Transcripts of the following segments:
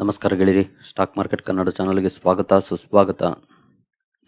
ನಮಸ್ಕಾರ ಗೆಳೆಯರಿ, stock market Kannada ಚಾನಲ್ಗೆ ಸ್ವಾಗತ, ಸುಸ್ವಾಗತ.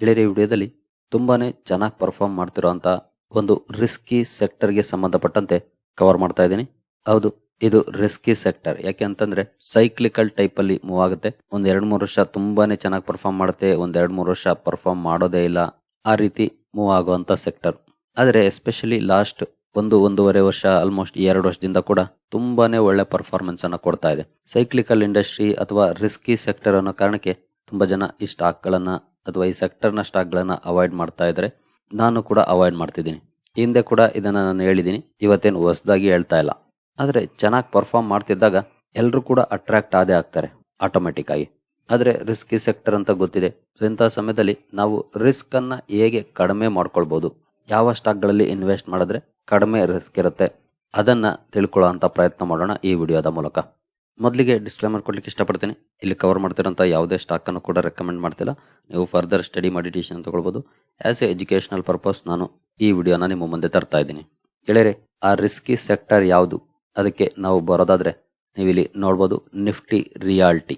ಗೆಳೆಯರಿ ವಿಡಿಯೋದಲ್ಲಿ ತುಂಬಾನೇ ಚೆನ್ನಾಗಿ ಪರ್ಫಾರ್ಮ್ ಮಾಡ್ತಿರೋಂಥ ಒಂದು ರಿಸ್ಕಿ ಸೆಕ್ಟರ್ಗೆ ಸಂಬಂಧಪಟ್ಟಂತೆ ಕವರ್ ಮಾಡ್ತಾ ಇದ್ದೀನಿ. ಹೌದು, ಇದು ರಿಸ್ಕಿ ಸೆಕ್ಟರ್ ಯಾಕೆ ಅಂತಂದ್ರೆ ಸೈಕ್ಲಿಕಲ್ ಟೈಪ್ ಅಲ್ಲಿ ಮೂವ್ ಆಗುತ್ತೆ. ಒಂದ್ ಎರಡ್ ಮೂರು ವರ್ಷ ತುಂಬಾನೇ ಚೆನ್ನಾಗಿ ಪರ್ಫಾರ್ಮ್ ಮಾಡುತ್ತೆ, ಒಂದ್ ಎರಡ್ ಮೂರು ವರ್ಷ ಪರ್ಫಾರ್ಮ್ ಮಾಡೋದೇ ಇಲ್ಲ ಆ ರೀತಿ ಮೂವ್ ಆಗುವಂತ ಸೆಕ್ಟರ್ ಆದ್ರೆ ಎಸ್ಪೆಷಲಿ ಲಾಸ್ಟ್ ಒಂದು ಒಂದೂವರೆ ವರ್ಷ ಆಲ್ಮೋಸ್ಟ್ ಎರಡು ವರ್ಷದಿಂದ ಕೂಡ ತುಂಬಾನೇ ಒಳ್ಳೆ ಪರ್ಫಾರ್ಮೆನ್ಸ್ ಅನ್ನು ಕೊಡ್ತಾ ಇದೆ. ಸೈಕ್ಲಿಕಲ್ ಇಂಡಸ್ಟ್ರಿ ಅಥವಾ ರಿಸ್ಕಿ ಸೆಕ್ಟರ್ ಅನ್ನೋ ಕಾರಣಕ್ಕೆ ತುಂಬಾ ಜನ ಈ ಸ್ಟಾಕ್ ಗಳನ್ನ ಅಥವಾ ಈ ಸೆಕ್ಟರ್ನ ಸ್ಟಾಕ್ಗಳನ್ನು ಸ್ಟಾಕ್ ಗಳನ್ನ ಅವಾಯ್ಡ್ ಮಾಡ್ತಾ ಇದ್ದಾರೆ. ನಾನು ಕೂಡ ಅವಾಯ್ಡ್ ಮಾಡ್ತಿದ್ದೀನಿ. ಹಿಂದೆ ಕೂಡ ಇದನ್ನ ನಾನು ಹೇಳಿದ್ದೀನಿ. ಇವತ್ತೇನು ಹೊಸದಾಗಿ ಹೇಳ್ತಾ ಇಲ್ಲ. ಆದ್ರೆ ಚೆನ್ನಾಗಿ ಪರ್ಫಾರ್ಮ್ ಮಾಡ್ತಿದ್ದಾಗ ಎಲ್ಲರೂ ಕೂಡ ಅಟ್ರಾಕ್ಟ್ ಆದೇ ಆಗ್ತಾರೆ ಆಟೋಮೆಟಿಕ್ ಆಗಿ. ಆದ್ರೆ ರಿಸ್ಕಿ ಸೆಕ್ಟರ್ ಅಂತ ಗೊತ್ತಿದೆ. ಇಂತಹ ಸಮಯದಲ್ಲಿ ನಾವು ರಿಸ್ಕ್ ಅನ್ನ ಹೇಗೆ ಕಡಿಮೆ ಮಾಡ್ಕೊಳ್ಬಹುದು ಯಾವ ಸ್ಟಾಕ್ಗಳಲ್ಲಿ ಇನ್ವೆಸ್ಟ್ ಮಾಡಿದ್ರೆ ಕಡಿಮೆ ರಿಸ್ಕ್ ಇರುತ್ತೆ ಅದನ್ನು ತಿಳ್ಕೊಳ್ಳೋ ಪ್ರಯತ್ನ ಮಾಡೋಣ ಈ ವಿಡಿಯೋದ ಮೂಲಕ. ಮೊದಲಿಗೆ ಡಿಸ್ಕ್ಲೇಮರ್ ಕೊಡ್ಲಿಕ್ಕೆ ಇಷ್ಟಪಡ್ತೀನಿ. ಇಲ್ಲಿ ಕವರ್ ಮಾಡ್ತಿರೋಂಥ ಯಾವುದೇ ಸ್ಟಾಕ್ ಅನ್ನು ಕೂಡ ರೆಕಮೆಂಡ್ ಮಾಡ್ತಿಲ್ಲ. ನೀವು ಫರ್ದರ್ ಸ್ಟಡಿ ಮಾಡಿ ಡಿಸಿಷನ್ ತಗೊಳ್ಬೋದು. ಆಸ್ ಎ ಎಜುಕೇಷನಲ್ ಪರ್ಪಸ್ ನಾನು ಈ ವಿಡಿಯೋನ ನಿಮ್ಮ ಮುಂದೆ ತರ್ತಾ ಇದ್ದೀನಿ. ಗೆಳೆಯರೆ, ಆ ರಿಸ್ಕಿ ಸೆಕ್ಟರ್ ಯಾವುದು? ಅದಕ್ಕೆ ನಾವು ಬರೋದಾದರೆ ನೀವಿಲ್ಲಿ ನೋಡ್ಬೋದು ನಿಫ್ಟಿ ರಿಯಾಲ್ಟಿ.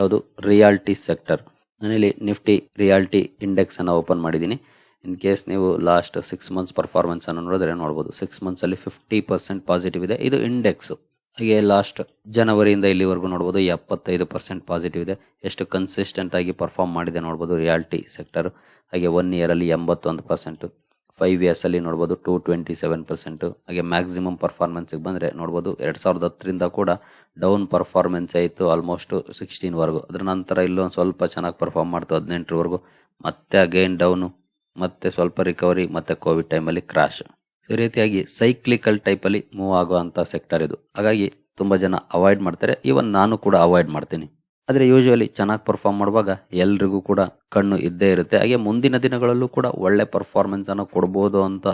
ಹೌದು, ರಿಯಾಲ್ಟಿ ಸೆಕ್ಟರ್ ನಾನಿಲ್ಲಿ ನಿಫ್ಟಿ ರಿಯಾಲ್ಟಿ ಇಂಡೆಕ್ಸನ್ನು ಓಪನ್ ಮಾಡಿದ್ದೀನಿ. ಇನ್ ಕೇಸ್ ನೀವು ಲಾಸ್ಟ್ ಸಿಕ್ಸ್ ಮಂತ್ಸ್ ಪರ್ಫಾರ್ಮೆನ್ಸ್ ಅನ್ನು ನೋಡಿದ್ರೆ ನೋಡ್ಬೋದು. ಸಿಕ್ಸ್ ಮಂತ್ಸ್ ಅಲ್ಲಿ ಫಿಫ್ಟಿ ಪರ್ಸೆಂಟ್ ಪಾಸಿಟಿವ್ ಇದೆ. ಇದು ಇಂಡೆಕ್ಸ್ ಹಾಗೆ ಲಾಸ್ಟ್ ಜನವರಿಯಿಂದ ಇಲ್ಲಿವರೆಗೂ ನೋಡ್ಬೋದು ಎಪ್ಪತ್ತೈದು ಪರ್ಸೆಂಟ್ ಪಾಸಿಟಿವ್ ಇದೆ. ಎಷ್ಟು ಕನ್ಸಿಸ್ಟೆಂಟ್ ಆಗಿ ಪರ್ಫಾರ್ಮ್ ಮಾಡಿದೆ ನೋಡ್ಬೋದು ರಿಯಾಲ್ಟಿ ಸೆಕ್ಟರ್ ಹಾಗೆ ಒನ್ ಇಯರಲ್ಲಿ ಎಂಬತ್ತೊಂದು ಪರ್ಸೆಂಟ್ ಫೈವ್ ಇಯರ್ಸ್ ಅಲ್ಲಿ ನೋಡ್ಬೋದು ಟು ಟ್ವೆಂಟಿ ಸೆವೆನ್ ಪರ್ಸೆಂಟು ಹಾಗೆ ಮ್ಯಾಕ್ಸಿಮಮ್ ಪರ್ಫಾರ್ಮೆನ್ಸಿಗೆ ಬಂದರೆ ನೋಡ್ಬೋದು ಎರಡು ಸಾವಿರದ ಹತ್ತರಿಂದ ಕೂಡ ಡೌನ್ ಪರ್ಫಾರ್ಮೆನ್ಸ್ ಆಯಿತು ಆಲ್ಮೋಸ್ಟ್ ಸಿಕ್ಸ್ಟೀನ್ ವರೆಗೂ. ಅದ್ರ ನಂತರ ಇಲ್ಲೊಂದು ಸ್ವಲ್ಪ ಚೆನ್ನಾಗಿ ಪರ್ಫಾರ್ಮ್ ಮಾಡ್ತು ಹದಿನೆಂಟರವರೆಗೂ. ಮತ್ತೆ ಅಗೈನ್ ಡೌನು ಮತ್ತೆ ಸ್ವಲ್ಪ ರಿಕವರಿ ಮತ್ತೆ ಕೋವಿಡ್ ಟೈಮಲ್ಲಿ ಕ್ರಾಶ್ ಈ ರೀತಿಯಾಗಿ ಸೈಕ್ಲಿಕಲ್ ಟೈಪಲ್ಲಿ ಮೂವ್ ಆಗುವಂಥ ಸೆಕ್ಟರ್ ಇದು. ಹಾಗಾಗಿ ತುಂಬ ಜನ ಅವಾಯ್ಡ್ ಮಾಡ್ತಾರೆ. ಈವನ್ ನಾನು ಕೂಡ ಅವಾಯ್ಡ್ ಮಾಡ್ತೀನಿ. ಆದರೆ ಯೂಶುವಲಿ ಚೆನ್ನಾಗಿ ಪರ್ಫಾರ್ಮ್ ಮಾಡುವಾಗ ಎಲ್ರಿಗೂ ಕೂಡ ಕಣ್ಣು ಇದ್ದೇ ಇರುತ್ತೆ. ಹಾಗೆ ಮುಂದಿನ ದಿನಗಳಲ್ಲೂ ಕೂಡ ಒಳ್ಳೆ ಪರ್ಫಾರ್ಮೆನ್ಸ್ ಅನ್ನು ಕೊಡ್ಬೋದು ಅಂತ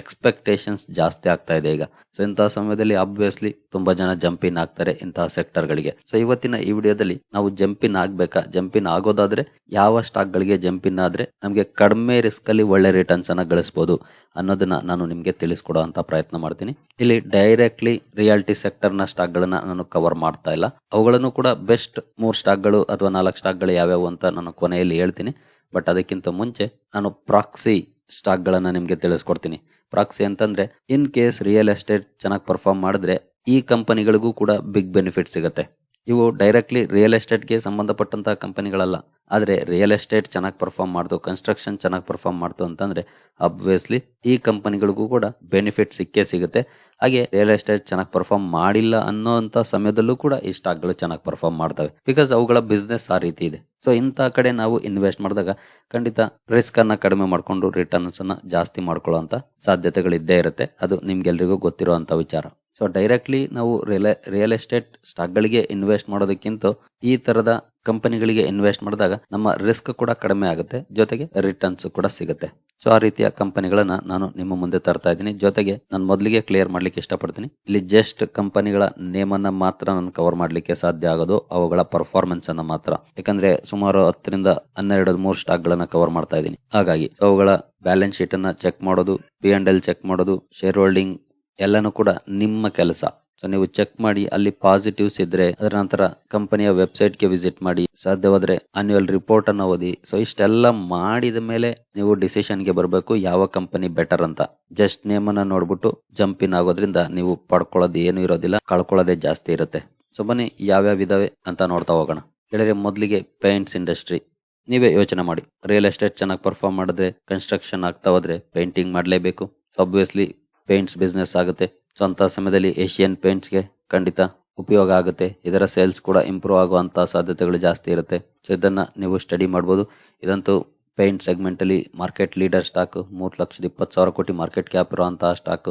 ಎಕ್ಸ್ಪೆಕ್ಟೇಷನ್ಸ್ ಜಾಸ್ತಿ ಆಗ್ತಾ ಇದೆ ಈಗ. ಸೊ ಇಂತಹ ಸಮಯದಲ್ಲಿ ಆಬ್ವಿಯಸ್ಲಿ ತುಂಬಾ ಜನ ಜಂಪಿನ್ ಆಗ್ತಾರೆ ಇಂತಹ ಸೆಕ್ಟರ್ ಗಳಿಗೆ. ಸೊ ಇವತ್ತಿನ ಈ ವಿಡಿಯೋದಲ್ಲಿ ನಾವು ಜಂಪಿನ್ ಆಗ್ಬೇಕಾ? ಜಂಪಿನ್ ಆಗೋದಾದ್ರೆ ಯಾವ ಸ್ಟಾಕ್ ಗಳಿಗೆ ಜಂಪಿನ್ ಆದ್ರೆ ನಮಗೆ ಕಡಿಮೆ ರಿಸ್ಕ್ ಅಲ್ಲಿ ಒಳ್ಳೆ ರಿಟರ್ನ್ಸ್ ಅನ್ನ ಗಳಿಸಬಹುದು ಅನ್ನೋದನ್ನ ನಾನು ನಿಮ್ಗೆ ತಿಳಿಸ್ಕೊಡೋ ಅಂತ ಪ್ರಯತ್ನ ಮಾಡ್ತೀನಿ. ಇಲ್ಲಿ ಡೈರೆಕ್ಟ್ಲಿ ರಿಯಾಲಿಟಿ ಸೆಕ್ಟರ್ನ ಸ್ಟಾಕ್ ಗಳನ್ನ ನಾನು ಕವರ್ ಮಾಡ್ತಾ ಇಲ್ಲ. ಅವುಗಳನ್ನು ಕೂಡ ಬೆಸ್ಟ್ ಮೂರ್ ಸ್ಟಾಕ್ಗಳು ಅಥವಾ ನಾಲ್ಕು ಸ್ಟಾಕ್ಗಳು ಯಾವ್ಯಾವು ಅಂತ ನಾನು ಕೊನೆಯಲ್ಲಿ ಹೇಳ್ತೀನಿ. ಬಟ್ ಅದಕ್ಕಿಂತ ಮುಂಚೆ ನಾನು ಪ್ರಾಕ್ಸಿ ಸ್ಟಾಕ್ ಗಳನ್ನ ನಿಮ್ಗೆ ತಿಳಿಸ್ಕೊಡ್ತೀನಿ. ಪ್ರಾಕ್ಸಿ ಅಂತಂದ್ರೆ, ಇನ್ ಕೇಸ್ ರಿಯಲ್ ಎಸ್ಟೇಟ್ ಚೆನ್ನಾಗಿ ಪರ್ಫಾರ್ಮ್ ಮಾಡಿದ್ರೆ ಈ ಕಂಪನಿಗಳಿಗೂ ಕೂಡ ಬಿಗ್ ಬೆನಿಫಿಟ್ ಸಿಗುತ್ತೆ. ಇವು ಡೈರೆಕ್ಟ್ಲಿ ರಿಯಲ್ ಎಸ್ಟೇಟ್ಗೆ ಸಂಬಂಧಪಟ್ಟಂತಹ ಕಂಪನಿಗಳಲ್ಲ ಆದರೆ ರಿಯಲ್ ಎಸ್ಟೇಟ್ ಚೆನ್ನಾಗಿ ಪರ್ಫಾರ್ಮ್ ಮಾಡ್ತು ಕನ್ಸ್ಟ್ರಕ್ಷನ್ ಚೆನ್ನಾಗಿ ಪರ್ಫಾರ್ಮ್ ಮಾಡ್ತು ಅಂತಂದ್ರೆ ಅಬ್ವಿಯಸ್ಲಿ ಈ ಕಂಪನಿಗಳಿಗೂ ಕೂಡ ಬೆನಿಫಿಟ್ ಸಿಕ್ಕೇ ಸಿಗುತ್ತೆ. ಹಾಗೆ ರಿಯಲ್ ಎಸ್ಟೇಟ್ ಚೆನ್ನಾಗಿ ಪರ್ಫಾರ್ಮ್ ಮಾಡಿಲ್ಲ ಅನ್ನೋಂಥ ಸಮಯದಲ್ಲೂ ಕೂಡ ಈ ಸ್ಟಾಕ್ಗಳು ಚೆನ್ನಾಗಿ ಪರ್ಫಾರ್ಮ್ ಮಾಡ್ತವೆ. ಬಿಕಾಸ್ ಅವುಗಳ ಬಿಸ್ನೆಸ್ ಆ ರೀತಿ ಇದೆ. ಸೊ ಇಂಥ ಕಡೆ ನಾವು ಇನ್ವೆಸ್ಟ್ ಮಾಡಿದಾಗ ಖಂಡಿತ ರಿಸ್ಕ್ ಅನ್ನ ಕಡಿಮೆ ಮಾಡಿಕೊಂಡು ರಿಟರ್ನ್ಸ್ ಅನ್ನ ಜಾಸ್ತಿ ಮಾಡ್ಕೊಳ್ಳೋ ಸಾಧ್ಯತೆಗಳು ಇದ್ದೇ ಇರುತ್ತೆ. ಅದು ನಿಮ್ಗೆಲ್ರಿಗೂ ಗೊತ್ತಿರುವಂತ ವಿಚಾರ. ಸೊ ಡೈರೆಕ್ಟ್ಲಿ ನಾವು ರಿಯಲ್ ರಿಯಲ್ ಎಸ್ಟೇಟ್ ಸ್ಟಾಕ್ಗಳಿಗೆ ಇನ್ವೆಸ್ಟ್ ಮಾಡೋದಕ್ಕಿಂತ ಈ ತರದ ಕಂಪನಿಗಳಿಗೆ ಇನ್ವೆಸ್ಟ್ ಮಾಡಿದಾಗ ನಮ್ಮ ರಿಸ್ಕ್ ಕೂಡ ಕಡಿಮೆ ಆಗುತ್ತೆ, ಜೊತೆಗೆ ರಿಟರ್ನ್ಸ್ ಕೂಡ ಸಿಗುತ್ತೆ. ಸೊ ಆ ರೀತಿಯ ಕಂಪನಿಗಳನ್ನ ನಾನು ನಿಮ್ಮ ಮುಂದೆ ತರ್ತಾ ಇದ್ದೀನಿ. ಜೊತೆಗೆ ನಾನು ಮೊದಲಿಗೆ ಕ್ಲಿಯರ್ ಮಾಡ್ಲಿಕ್ಕೆ ಇಷ್ಟಪಡ್ತೀನಿ. ಇಲ್ಲಿ ಜಸ್ಟ್ ಕಂಪನಿಗಳ ನೇಮ್ ಅನ್ನ ಮಾತ್ರ ನಾನು ಕವರ್ ಮಾಡ್ಲಿಕ್ಕೆ ಸಾಧ್ಯ ಆಗೋದು, ಅವುಗಳ ಪರ್ಫಾರ್ಮೆನ್ಸ್ ಅನ್ನ ಮಾತ್ರ. ಯಾಕಂದ್ರೆ ಸುಮಾರು ಹತ್ತರಿಂದ ಹನ್ನೆರಡು, ಮೂರು ಸ್ಟಾಕ್ ಗಳನ್ನ ಕವರ್ ಮಾಡ್ತಾ ಇದ್ದೀನಿ. ಹಾಗಾಗಿ ಅವುಗಳ ಬ್ಯಾಲೆನ್ಸ್ ಶೀಟ್ ಅನ್ನ ಚೆಕ್ ಮಾಡೋದು ಪಿ ಅಂಡ್ ಎಲ್ ಚೆಕ್ ಮಾಡೋದು ಶೇರ್ ಹೋಲ್ಡಿಂಗ್ ಎಲ್ಲನೂ ಕೂಡ ನಿಮ್ಮ ಕೆಲಸ. ಸೊ ನೀವು ಚೆಕ್ ಮಾಡಿ, ಅಲ್ಲಿ ಪಾಸಿಟಿವ್ಸ್ ಇದ್ರೆ, ಅದರ ನಂತರ ಕಂಪನಿಯ ವೆಬ್ಸೈಟ್ಗೆ ವಿಸಿಟ್ ಮಾಡಿ. ಸಾಧ್ಯವಾದ್ರೆ ಆನ್ಯುವಲ್ ರಿಪೋರ್ಟ್ ಅನ್ನು ಓದಿ. ಸೊ ಇಷ್ಟೆಲ್ಲ ಮಾಡಿದ ಮೇಲೆ ನೀವು ಡಿಸಿಷನ್ಗೆ ಬರಬೇಕು, ಯಾವ ಕಂಪನಿ ಬೆಟರ್ ಅಂತ. ಜಸ್ಟ್ ನೇಮ್ ಅನ್ನ ನೋಡ್ಬಿಟ್ಟು ಜಂಪ್ ಇನ್ ಆಗೋದ್ರಿಂದ ನೀವು ಪಡ್ಕೊಳ್ಳೋದು ಏನು ಇರೋದಿಲ್ಲ, ಕಳ್ಕೊಳ್ಳೋದೇ ಜಾಸ್ತಿ ಇರುತ್ತೆ. ಸೊ ಬನ್ನಿ, ಯಾವ್ಯಾವ ಇದಾವೆ ಅಂತ ನೋಡ್ತಾ ಹೋಗೋಣ. ಹೇಳಿದ್ರೆ ಮೊದಲಿಗೆ ಪೇಂಟ್ಸ್ ಇಂಡಸ್ಟ್ರಿ ನೀವೇ ಯೋಚನೆ ಮಾಡಿ. ರಿಯಲ್ ಎಸ್ಟೇಟ್ ಚೆನ್ನಾಗಿ ಪರ್ಫಾರ್ಮ್ ಮಾಡಿದ್ರೆ ಕನ್ಸ್ಟ್ರಕ್ಷನ್ ಆಗ್ತಾ ಹೋದ್ರೆ ಪೇಂಟಿಂಗ್ ಮಾಡಲೇಬೇಕು. ಆಬ್ವಿಯಸ್ಲಿ ಪೇಂಟ್ಸ್ ಬಿಸ್ನೆಸ್ ಆಗುತ್ತೆ. ಸೊ ಅಂಥ ಸಮಯದಲ್ಲಿ ಏಷ್ಯನ್ ಪೇಂಟ್ಸ್ಗೆ ಖಂಡಿತ ಉಪಯೋಗ ಆಗುತ್ತೆ. ಇದರ ಸೇಲ್ಸ್ ಕೂಡ ಇಂಪ್ರೂವ್ ಆಗುವಂತ ಸಾಧ್ಯತೆಗಳು ಜಾಸ್ತಿ ಇರುತ್ತೆ. ಸೊ ಇದನ್ನ ನೀವು ಸ್ಟಡಿ ಮಾಡ್ಬೋದು. ಇದಂತೂ ಪೇಂಟ್ ಸೆಗ್ಮೆಂಟ್ ಅಲ್ಲಿ ಮಾರ್ಕೆಟ್ ಲೀಡರ್ ಸ್ಟಾಕ್ ಮೂರು ಲಕ್ಷದ ಇಪ್ಪತ್ತು ಸಾವಿರ ಕೋಟಿ ಮಾರ್ಕೆಟ್ ಕ್ಯಾಪ್ ಇರುವಂತಹ stock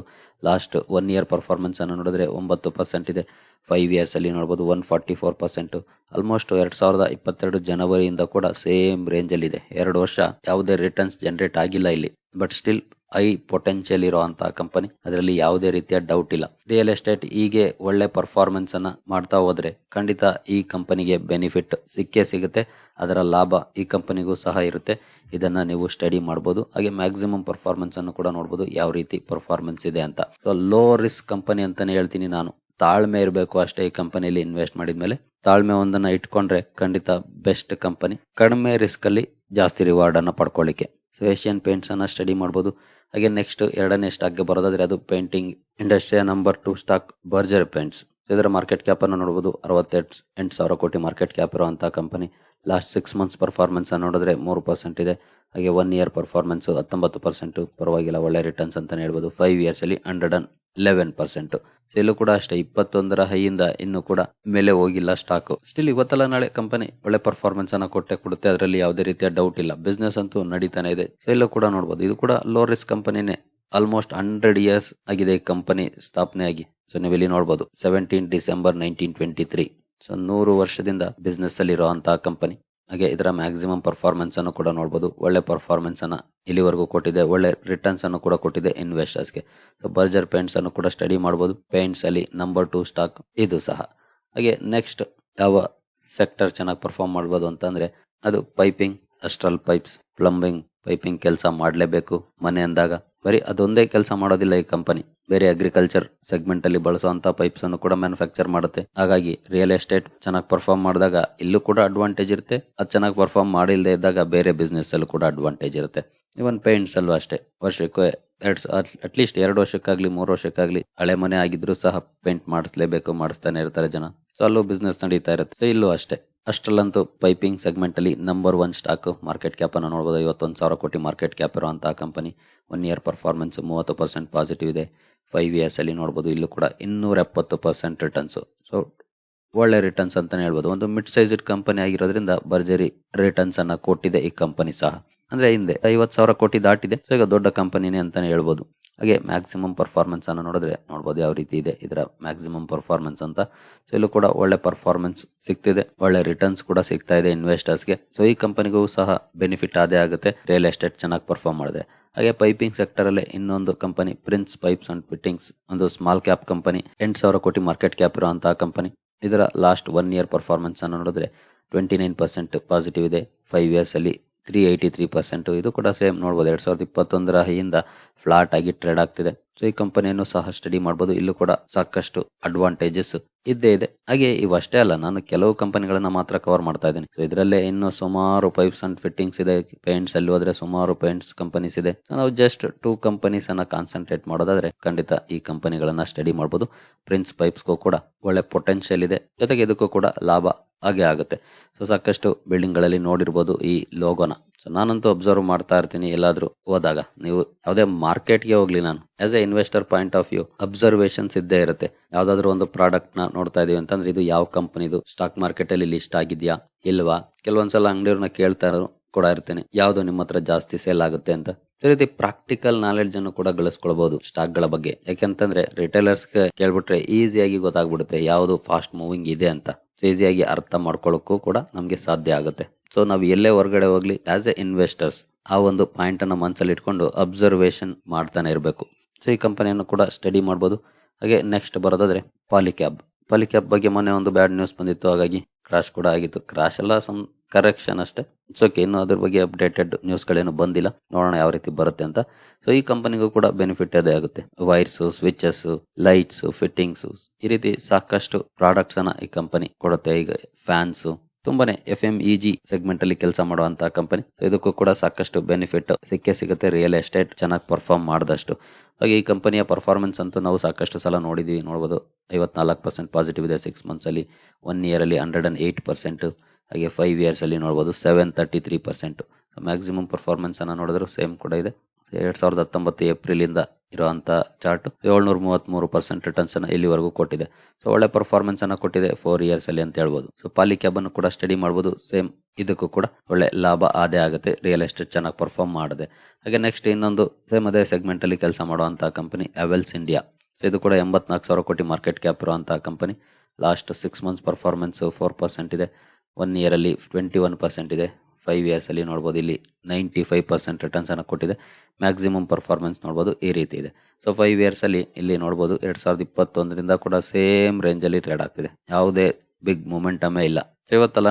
last one year performance ಅನ್ನು ನೋಡಿದ್ರೆ ಒಂಬತ್ತು ಪರ್ಸೆಂಟ್ ಇದೆ. ಫೈವ್ ಇಯರ್ಸ್ ಅಲ್ಲಿ ನೋಡಬಹುದು one forty four percent almost ಎರಡು ಸಾವಿರದ ಇಪ್ಪತ್ತೆರಡು ಜನವರಿಯಿಂದ ಕೂಡ ಸೇಮ್ ರೇಂಜ್ ಅಲ್ಲಿ ಇದೆ. ಎರಡು ವರ್ಷ ಯಾವುದೇ ರಿಟರ್ನ್ಸ್ ಜನರೇಟ್ ಆಗಿಲ್ಲ ಇಲ್ಲಿ. ಬಟ್ ಸ್ಟಿಲ್ ಹೈ ಪೊಟೆನ್ಷಿಯಲ್ ಇರುವಂತಹ ಕಂಪನಿ ಅದರಲ್ಲಿ ಯಾವುದೇ ರೀತಿಯ ಡೌಟ್ ಇಲ್ಲ. ರಿಯಲ್ ಎಸ್ಟೇಟ್ ಹೀಗೆ ಒಳ್ಳೆ ಪರ್ಫಾರ್ಮೆನ್ಸ್ ಅನ್ನ ಮಾಡ್ತಾ ಹೋದ್ರೆ ಖಂಡಿತ ಈ ಕಂಪನಿಗೆ ಬೆನಿಫಿಟ್ ಸಿಕ್ಕೇ ಸಿಗುತ್ತೆ. ಅದರ ಲಾಭ ಈ ಕಂಪನಿಗೂ ಸಹ ಇರುತ್ತೆ. ಇದನ್ನ ನೀವು ಸ್ಟಡಿ ಮಾಡಬಹುದು ಹಾಗೆ ಮ್ಯಾಕ್ಸಿಮಮ್ ಪರ್ಫಾರ್ಮೆನ್ಸ್ ಅನ್ನು ಕೂಡ ನೋಡಬಹುದು ಯಾವ ರೀತಿ ಪರ್ಫಾರ್ಮೆನ್ಸ್ ಇದೆ ಅಂತ. ಸೊ ಲೋ ರಿಸ್ಕ್ ಕಂಪನಿ ಅಂತಾನೆ ಹೇಳ್ತೀನಿ ನಾನು. ತಾಳ್ಮೆ ಇರಬೇಕು ಅಷ್ಟೇ ಈ ಕಂಪನಿಯಲ್ಲಿ ಇನ್ವೆಸ್ಟ್ ಮಾಡಿದ್ಮೇಲೆ. ತಾಳ್ಮೆ ಒಂದನ್ನ ಇಟ್ಕೊಂಡ್ರೆ ಖಂಡಿತ ಬೆಸ್ಟ್ ಕಂಪನಿ ಕಡಿಮೆ ರಿಸ್ಕ್ ಅಲ್ಲಿ ಜಾಸ್ತಿ ರಿವಾರ್ಡ್ ಅನ್ನ ಪಡ್ಕೊಳ್ಳಿಕ್ಕೆ ಸೊ ಏಷ್ಯನ್ ಪೇಂಟ್ಸ್ ಅನ್ನ ಸ್ಟಡಿ ಮಾಡ್ಬೋದು. ಹಾಗೆ ನೆಕ್ಸ್ಟ್ ಎರಡನೇ ಸ್ಟಾಕ್ಗೆ ಬರೋದಾದ್ರೆ ಅದು painting ಇಂಡಸ್ಟ್ರಿಯ number two stock Berger Paints ಇದರ ಮಾರ್ಕೆಟ್ ಕ್ಯಾಪ್ ಅನ್ನು ನೋಡಬಹುದು ಅರವತ್ತೆಂಟು ಎಂಟು ಸಾವಿರ ಕೋಟಿ ಮಾರ್ಕೆಟ್ ಕ್ಯಾಪ್ ಇರುವಂತಹ company last six months performance ನೋಡಿದ್ರೆ ಮೂರು ಪರ್ಸೆಂಟ್ ಇದೆ. ಹಾಗೆ ಒನ್ ಇಯರ್ ಪರ್ಫಾರ್ಮೆನ್ಸ್ ಹತ್ತೊಂಬತ್ತು ಪರ್ಸೆಂಟ್ ಪರವಾಗಿಲ್ಲ, ಒಳ್ಳೆ ರಿಟರ್ನ್ಸ್ ಅಂತಲೇ ಹೇಳ್ಬೋದು. ಫೈವ್ ಇಯರ್ಸ್ ಅಲ್ಲಿ ಹಂಡ್ರೆಡ್ ಅಂಡ್ ಲೆವೆನ್ ಪರ್ಸೆಂಟ್ ಇಲ್ಲೂ ಕೂಡ ಅಷ್ಟೇ, ಇಪ್ಪತ್ತೊಂದರ ಹೈಯಿಂದ ಇನ್ನು ಕೂಡ ಮೇಲೆ ಹೋಗಿಲ್ಲ ಸ್ಟಾಕ್ ಸ್ಟಿಲ್ ಇವತ್ತಲ್ಲ ನಾಳೆ ಕಂಪನಿ ಒಳ್ಳೆ ಪರ್ಫಾರ್ಮೆನ್ಸ್ ಅನ್ನ ಕೊಟ್ಟೆ ಕೊಡುತ್ತೆ. ಅದರಲ್ಲಿ ಯಾವುದೇ ರೀತಿಯ ಡೌಟ್ ಇಲ್ಲ. ಬಿಸ್ನೆಸ್ ಅಂತೂ ನಡೀತಾನೆ ಇದೆ. ಇಲ್ಲೂ ಕೂಡ ನೋಡಬಹುದು ಇದು ಕೂಡ ಲೋ ರಿಸ್ಕ್ ಕಂಪನಿನೇ ಆಲ್ಮೋಸ್ಟ್ ಹಂಡ್ರೆಡ್ ಇಯರ್ಸ್ ಆಗಿದೆ ಕಂಪನಿ ಸ್ಥಾಪನೆ ಆಗಿ ಸೊ ನೀವು ಇಲ್ಲಿ ನೋಡಬಹುದು seventeen December nineteen twenty three so ನೂರು ವರ್ಷದಿಂದ ಬಿಸ್ನೆಸ್ ಅಲ್ಲಿ ಇರುವಂತಹ ಕಂಪನಿ ಹಾಗೆ ಇದರ ಮ್ಯಾಕ್ಸಿಮಮ್ ಪರ್ಫಾರ್ಮೆನ್ಸ್ ಅನ್ನು ಕೂಡ ನೋಡಬಹುದು ಒಳ್ಳೆ ಪರ್ಫಾರ್ಮೆನ್ಸ್ ಅನ್ನ ಇಲ್ಲಿವರೆಗೂ ಕೊಟ್ಟಿದೆ. ಒಳ್ಳೆ ರಿಟರ್ನ್ಸ್ ಅನ್ನು ಕೂಡ ಕೊಟ್ಟಿದೆ ಇನ್ವೆಸ್ಟರ್ಸ್ಗೆ ಸೊ ಬರ್ಜರ್ ಪೇಂಟ್ಸ್ ಅನ್ನು ಕೂಡ ಸ್ಟಡಿ ಮಾಡಬಹುದು ಪೇಂಟ್ಸ್ ಅಲ್ಲಿ ನಂಬರ್ ಟೂ ಸ್ಟಾಕ್ ಇದು ಸಹ. ಹಾಗೆ ನೆಕ್ಸ್ಟ್ ಯಾವ ಸೆಕ್ಟರ್ ಚೆನ್ನಾಗಿ ಪರ್ಫಾರ್ಮ್ ಮಾಡ್ಬೋದು ಅಂತಂದ್ರೆ ಅದು piping Astral pipes plumbing piping ಕೆಲಸ ಮಾಡಲೇಬೇಕು ಮನೆ ಅಂದಾಗ. ಬರೀ ಅದೊಂದೇ ಕೆಲಸ ಮಾಡೋದಿಲ್ಲ ಈ ಕಂಪನಿ ಬೇರೆ ಅಗ್ರಿಕಲ್ಚರ್ ಸೆಗ್ಮೆಂಟ್ ಅಲ್ಲಿ ಬಳಸುವಂತ ಪೈಪ್ಸ್ ಅನ್ನು ಕೂಡ ಮ್ಯಾನುಫ್ಯಾಕ್ಚರ್ ಮಾಡುತ್ತೆ. ಹಾಗಾಗಿ ರಿಯಲ್ ಎಸ್ಟೇಟ್ ಚೆನ್ನಾಗಿ ಪರ್ಫಾರ್ಮ್ ಮಾಡಿದಾಗ ಇಲ್ಲೂ ಕೂಡ ಅಡ್ವಾಂಟೇಜ್ ಇರುತ್ತೆ. ಅದು ಚೆನ್ನಾಗಿ ಪರ್ಫಾರ್ಮ್ ಮಾಡಿಲ್ಲದೆ ಇದ್ದಾಗ ಬೇರೆ ಬಿಸ್ನೆಸ್ ಅಲ್ಲೂ ಕೂಡ ಅಡ್ವಾಂಟೇಜ್ ಇರುತ್ತೆ. ಇವನ್ ಪೇಂಟ್ಸ್ ಅಲ್ಲೂ ಅಷ್ಟೇ. ವರ್ಷಕ್ಕೆ ಎರಡ್ ಅಟ್ಲೀಸ್ಟ್ ಎರಡು ವರ್ಷಕ್ಕಾಗ್ಲಿ, ಮೂರು ವರ್ಷಕ್ಕಾಗ್ಲಿ ಹಳೆ ಮನೆ ಆಗಿದ್ರು ಸಹ ಪೇಂಟ್ ಮಾಡಿಸ್ಲೇಬೇಕು, ಮಾಡಿಸ್ತಾನೆ ಇರ್ತಾರೆ ಜನ. ಸೊ ಅಲ್ಲೂ ಬಿಸ್ನೆಸ್ ನಡೀತಾ ಇರುತ್ತೆ. ಸೊ ಇಲ್ಲೂ ಅಷ್ಟೇ. ಅಷ್ಟರಲ್ಲಂತೂ ಪೈಪಿಂಗ್ ಸೆಗ್ಮೆಂಟಲ್ಲಿ ನಂಬರ್ ಒನ್ ಸ್ಟಾಕ್ ಮಾರ್ಕೆಟ್ ಕ್ಯಾಪನ್ನು ನೋಡ್ಬೋದು. ಐವತ್ತೊಂದು ಸಾವಿರ ಕೋಟಿ ಮಾರ್ಕೆಟ್ ಕ್ಯಾಪ್ ಇರುವಂತಹ ಕಂಪನಿ ಒನ್ ಇಯರ್ ಪರ್ಫಾರ್ಮೆನ್ಸ್ ಮೂವತ್ತು ಪರ್ಸೆಂಟ್ ಪಾಸಿಟಿವ್ ಇದೆ. ಫೈವ್ ಇಯರ್ಸ್ ಅಲ್ಲಿ ನೋಡಬಹುದು ಇಲ್ಲೂ ಕೂಡ ಇನ್ನೂರ ಎಪ್ಪತ್ತು ಪರ್ಸೆಂಟ್ ರಿಟರ್ನ್ಸು ಸೊ ಒಳ್ಳೆ ರಿಟರ್ನ್ಸ್ ಅಂತಲೇ ಹೇಳ್ಬೋದು. ಒಂದು ಮಿಡ್ ಸೈಜ್ಡ್ ಕಂಪನಿ ಆಗಿರೋದ್ರಿಂದ ಭರ್ಜರಿ ರಿಟರ್ನ್ಸ್ ಅನ್ನ ಕೊಟ್ಟಿದೆ ಈ ಕಂಪನಿ ಸಹ. ಅಂದ್ರೆ ಹಿಂದೆ ಐವತ್ತು ಸಾವಿರ ಕೋಟಿ ದಾಟಿದೆ. ಸೊ ಈಗ ದೊಡ್ಡ ಕಂಪನಿನೇ ಅಂತಾನೆ ಹೇಳ್ಬೋದು. ಹಾಗೆ ಮ್ಯಾಕ್ಸಿಮಮ್ ಪರ್ಫಾರ್ಮೆನ್ಸ್ ಅನ್ನು ನೋಡಿದ್ರೆ ನೋಡ್ಬೋದು ಯಾವ ರೀತಿ ಇದೆ ಇದರ ಮ್ಯಾಕ್ಸಿಮಮ್ ಪರ್ಫಾರ್ಮೆನ್ಸ್ ಅಂತ. ಸೊ ಇಲ್ಲೂ ಕೂಡ ಒಳ್ಳೆ ಪರ್ಫಾರ್ಮೆನ್ಸ್ ಸಿಗ್ತಿದೆ. ಒಳ್ಳೆ ರಿಟರ್ನ್ಸ್ ಕೂಡ ಸಿಗ್ತಾ ಇದೆ ಇನ್ವೆಸ್ಟರ್ಸ್ಗೆ ಸೊ ಈ ಕಂಪನಿಗೂ ಸಹ ಬೆನಿಫಿಟ್ ಆದೇ ಆಗುತ್ತೆ. ರಿಯಲ್ ಎಸ್ಟೇಟ್ ಚೆನ್ನಾಗಿ ಪರ್ಫಾರ್ಮ್ ಮಾಡಿದ್ರೆ. ಹಾಗೆ ಪೈಪಿಂಗ್ ಸೆಕ್ಟರ್ ಅಲ್ಲಿ ಇನ್ನೊಂದು company Prince pipes and fittings ಒಂದು ಸ್ಮಾಲ್ ಕ್ಯಾಪ್ ಕಂಪನಿ, ಎಂಟು ಸಾವಿರ ಕೋಟಿ ಮಾರ್ಕೆಟ್ ಕ್ಯಾಪ್ ಇರುವಂತಹ ಕಂಪನಿ. ಇದರ ಲಾಸ್ಟ್ ಒನ್ ಇಯರ್ ಪರ್ಫಾರ್ಮೆನ್ಸ್ ಅನ್ನು ನೋಡಿದ್ರೆ ಟ್ವೆಂಟಿ ನೈನ್ ಪರ್ಸೆಂಟ್ ಪಾಸಿಟಿವ್ ಇದೆ. ಫೈವ್ ಇಯರ್ಸ್ ಅಲ್ಲಿ ತ್ರೀ ಏಯ್ಟಿ ತ್ರೀ ಪರ್ಸೆಂಟು ಇದು ಕೂಡ ಸೇಮ್ ನೋಡ್ಬೋದು ಎರಡು ಸಾವಿರದ ಇಪ್ಪತ್ತೊಂದರ ಹಿಂದ ಫ್ಲಾಟ್ ಆಗಿ ಟ್ರೇಡ್ ಆಗ್ತಿದೆ. ಸೊ ಈ ಕಂಪನಿಯನ್ನು ಸಹ ಸ್ಟಡಿ ಮಾಡಬಹುದು ಇಲ್ಲೂ ಕೂಡ ಸಾಕಷ್ಟು ಅಡ್ವಾಂಟೇಜಸ್ ಇದ್ದೇ ಇದೆ. ಹಾಗೆ ಇವಷ್ಟೇ ಅಲ್ಲ, ನಾನು ಕೆಲವು ಕಂಪನಿಗಳನ್ನ ಮಾತ್ರ ಕವರ್ ಮಾಡ್ತಾ ಇದ್ದೀನಿ. ಸೊ ಇದರಲ್ಲೇ ಇನ್ನು ಸುಮಾರು ಪೈಪ್ಸ್ ಅಂಡ್ ಫಿಟ್ಟಿಂಗ್ಸ್ ಇದೆ ಪೇಂಟ್ಸ್ ಅಲ್ಲಿ ಹೋದ್ರೆ ಸುಮಾರು ಪೇಂಟ್ಸ್ ಕಂಪನೀಸ್ ಇದೆ. ನಾವು ಜಸ್ಟ್ ಟೂ ಕಂಪನೀಸ್ ಅನ್ನ ಕಾನ್ಸಂಟ್ರೇಟ್ ಮಾಡೋದಾದ್ರೆ ಖಂಡಿತ ಈ ಕಂಪನಿಗಳನ್ನ ಸ್ಟಡಿ ಮಾಡಬಹುದು ಪ್ರಿನ್ಸ್ ಪೈಪ್ಸ್ಗೂ ಕೂಡ ಒಳ್ಳೆ ಪೊಟೆನ್ಷಿಯಲ್ ಇದೆ. ಜೊತೆಗೆ ಇದಕ್ಕೂ ಕೂಡ ಲಾಭ ಹಾಗೆ ಆಗುತ್ತೆ. ಸೊ ಸಾಕಷ್ಟು ಬಿಲ್ಡಿಂಗ್ಗಳಲ್ಲಿ ನೋಡಿರ್ಬೋದು ಈ ಲೋಗೋನ ಸೊ ನಾನಂತೂ ಅಬ್ಸರ್ವ್ ಮಾಡ್ತಾ ಇರ್ತೀನಿ ಎಲ್ಲಾದರೂ ಹೋದಾಗ. ನೀವು ಯಾವುದೇ ಮಾರ್ಕೆಟ್ಗೆ ಹೋಗ್ಲಿ ನಾನು. As a investor point of view observations ಇದ್ದೇ ಇರುತ್ತೆ. ಯಾವ್ದಾದ್ರು ಒಂದು ಪ್ರಾಡಕ್ಟ್ನ ನೋಡ್ತಾ ಇದೀವಿ ಅಂತಂದ್ರೆ ಇದು ಯಾವ ಕಂಪನಿದು ಸ್ಟಾಕ್ ಮಾರ್ಕೆಟ್ ಅಲ್ಲಿ ಲಿಸ್ಟ್ ಆಗಿದ್ಯಾ? ಇಲ್ವಾ? ಕೆಲವೊಂದ್ಸಲ ಅಂಗಡಿಯವ್ರನ್ನ ಕೇಳ್ತಾ ಕೂಡ ಇರ್ತೇನೆ. ಯಾವುದು ನಿಮ್ಮ ಹತ್ರ ಜಾಸ್ತಿ ಸೇಲ್ ಆಗುತ್ತೆ ಅಂತ. ಈ ರೀತಿ ಪ್ರಾಕ್ಟಿಕಲ್ ನಾಲೆಡ್ಜ್ ಅನ್ನು ಕೂಡ ಗಳಿಸ್ಕೊಳ್ಬಹುದು ಸ್ಟಾಕ್ಗಳ ಬಗ್ಗೆ. ಯಾಕೆಂತಂದ್ರೆ ರಿಟೇಲರ್ಸ್ ಕೇಳ್ಬಿಟ್ರೆ ಈಸಿಯಾಗಿ ಗೊತ್ತಾಗ್ಬಿಡುತ್ತೆ ಯಾವುದು ಫಾಸ್ಟ್ ಮೂವಿಂಗ್ ಇದೆ ಅಂತ. ಈಸಿಯಾಗಿ ಅರ್ಥ ಮಾಡ್ಕೊಳ್ಳೋಕ್ಕೂ ಕೂಡ ನಮಗೆ ಸಾಧ್ಯ ಆಗುತ್ತೆ. ಸೊ ನಾವು ಎಲ್ಲೇ ಹೊರಗಡೆ ಹೋಗ್ಲಿ ಆಸ್ ಎ ಇನ್ವೆಸ್ಟರ್ಸ್ ಆ ಒಂದು ಪಾಯಿಂಟ್ ಅನ್ನ ಮನಸ್ಸಲ್ಲಿ ಇಟ್ಕೊಂಡು ಅಬ್ಸರ್ವೇಷನ್ ಮಾಡ್ತಾನೆ ಇರಬೇಕು. ಸೊ ಈ ಕಂಪನಿಯನ್ನು ಕೂಡ ಸ್ಟಡಿ ಮಾಡ್ಬೋದು. ಹಾಗೆ ನೆಕ್ಸ್ಟ್ ಬರೋದಾದ್ರೆ ಪಾಲಿಕ್ಯಾಬ್ ಪಾಲಿಕ್ಯಾಬ್ ಬಗ್ಗೆ ಮೊನ್ನೆ ಒಂದು ಬ್ಯಾಡ್ ನ್ಯೂಸ್ ಬಂದಿತ್ತು, ಹಾಗಾಗಿ ಕ್ರಾಶ್ ಕೂಡ ಆಗಿತ್ತು. ಕ್ರಾಶ್ ಎಲ್ಲ ಸಮ್ ಕರೆಕ್ಷನ್ ಅಷ್ಟೇ. ಇಟ್ಸ್ ಓಕೆ ಇನ್ನು ಅದ್ರ ಬಗ್ಗೆ ಅಪ್ಡೇಟೆಡ್ ನ್ಯೂಸ್ಗಳೇನು ಬಂದಿಲ್ಲ. ನೋಡೋಣ ಯಾವ ರೀತಿ ಬರುತ್ತೆ ಅಂತ. ಸೊ ಈ ಕಂಪನಿಗೂ ಕೂಡ ಬೆನಿಫಿಟ್ ಅದೇ ಆಗುತ್ತೆ. ವೈರ್ಸು ಸ್ವಿಚಸ್ ಲೈಟ್ಸ್ ಫಿಟ್ಟಿಂಗ್ಸ್ ಈ ರೀತಿ ಸಾಕಷ್ಟು ಪ್ರಾಡಕ್ಟ್ಸ್ ಅನ್ನ ಈ ಕಂಪನಿ ಕೊಡುತ್ತೆ. ಈಗ ಫ್ಯಾನ್ಸ್ ತುಂಬಾನೇ F M E G segment ಅಲ್ಲಿ ಕೆಲಸ ಮಾಡುವಂತಹ ಕಂಪನಿ ಇದಕ್ಕೂ ಕೂಡ ಸಾಕಷ್ಟು ಬೆನಿಫಿಟ್ ಸಿಕ್ಕೇ ಸಿಗುತ್ತೆ. ರಿಯಲ್ ಎಸ್ಟೇಟ್ ಚೆನ್ನಾಗಿ ಪರ್ಫಾರ್ಮ್ ಮಾಡಿದಷ್ಟು. ಹಾಗೆ ಈ ಕಂಪನಿಯ ಪರ್ಫಾರ್ಮೆನ್ಸ್ ಅಂತೂ ನಾವು ಸಾಕಷ್ಟು ಸಲ ನೋಡಿದೀವಿ. ನೋಡಬಹುದು ಐವತ್ನಾಲ್ಕು ಪರ್ಸೆಂಟ್ ಪಾಸಿಟಿವ್ ಇದೆ ಸಿಕ್ಸ್ ಮಂತ್ಸ್ ಅಲ್ಲಿ. ಒನ್ ಇಯರ್ ಅಲ್ಲಿ ಹಂಡ್ರೆಡ್ ಅಂಡ್ ಏಟ್ ಪರ್ಸೆಂಟ್ ಹಾಗೆ ಫೈವ್ ಇಯರ್ಸ್ ಅಲ್ಲಿ ನೋಡಬಹುದು seven thirty three percent maximum performance ಅನ್ನ ನೋಡಿದ್ರು ಸೇಮ್ ಕೂಡ ಇದೆ. ಎರಡ್ ಸಾವಿರದ ಹತ್ತೊಂಬತ್ತು ಏಪ್ರಿಲ್ ಇಂದ ಇರುವಂತ ಚಾರ್ಟ್ ಏಳ್ನೂರ ಮೂವತ್ತ್ ಮೂರು ಪರ್ಸೆಂಟ್ ರಿಟರ್ನ್ಸ್ ಅನ್ನ ಇಲ್ಲಿವರೆಗೂ ಕೊಟ್ಟಿದೆ. ಸೊ ಒಳ್ಳೆ ಪರ್ಫಾರ್ಮೆನ್ಸ್ ಅನ್ನ ಕೊಟ್ಟಿದೆ ಫೋರ್ ಇಯರ್ಸ್ ಅಲ್ಲಿ ಅಂತ ಹೇಳ್ಬೋದು. ಸೊ ಪಾಲಿ ಕ್ಯಾಬ್ ಅನ್ನು ಕೂಡ ಸ್ಟಡಿ ಮಾಡಬಹುದು ಸೇಮ್ ಇದಕ್ಕೂ ಕೂಡ ಒಳ್ಳೆ ಲಾಭ ಆದೇ ಆಗುತ್ತೆ. ರಿಯಲ್ ಎಸ್ಟೇಟ್ ಚೆನ್ನಾಗಿ ಪರ್ಫಾರ್ಮ್ ಮಾಡಿದೆ. ಹಾಗೆ ನೆಕ್ಸ್ಟ್ ಇನ್ನೊಂದು ಸೇಮ್ ಅದೇ ಸೆಗ್ಮೆಂಟ್ ಅಲ್ಲಿ ಕೆಲಸ ಮಾಡುವಂತಹ ಕಂಪನಿ ಅವೆಲ್ಸ್ ಇಂಡಿಯಾ ಸೊ ಇದು ಕೂಡ ಎಂಬತ್ನಾಲ್ಕು ಸಾವಿರ ಕೋಟಿ ಮಾರ್ಕೆಟ್ ಕ್ಯಾಪ್ ಇರುವಂತಹ company last six months performance four percent ಇದೆ. ಒನ್ ಇಯರ್ ಅಲ್ಲಿ ಟ್ವೆಂಟಿ ಒನ್ ಪರ್ಸೆಂಟ್ ಇದೆ. ಫೈವ್ ಇಯರ್ಸ್ ಅಲ್ಲಿ ನೋಡ್ಬೋದು ಇಲ್ಲಿ ನೈಂಟಿ ಫೈವ್ ಪರ್ಸೆಂಟ್ ರಿಟರ್ನ್ಸ್ ಅನ್ನು ಕೊಟ್ಟಿದೆ. ಮ್ಯಾಕ್ಸಿಮಮ್ ಪರ್ಫಾರ್ಮೆನ್ಸ್ ನೋಡ್ಬೋದು ಈ ರೀತಿ ಇದೆ. ಸೊ ಫೈವ್ ಇಯರ್ಸ್ ಅಲ್ಲಿ ಇಲ್ಲಿ ನೋಡ್ಬೋದು ಎರಡು ಸಾವಿರದ ಇಪ್ಪತ್ತೊಂದರಿಂದ ಕೂಡ ಸೇಮ್ ರೇಂಜಲ್ಲಿ ಟ್ರೇಡ್ ಆಗ್ತಿದೆ. ಯಾವುದೇ ಬಿಗ್ ಮೊಮೆಂಟಮೇ ಇಲ್ಲ. ಸೊ ಇವತ್ತಲ್ಲ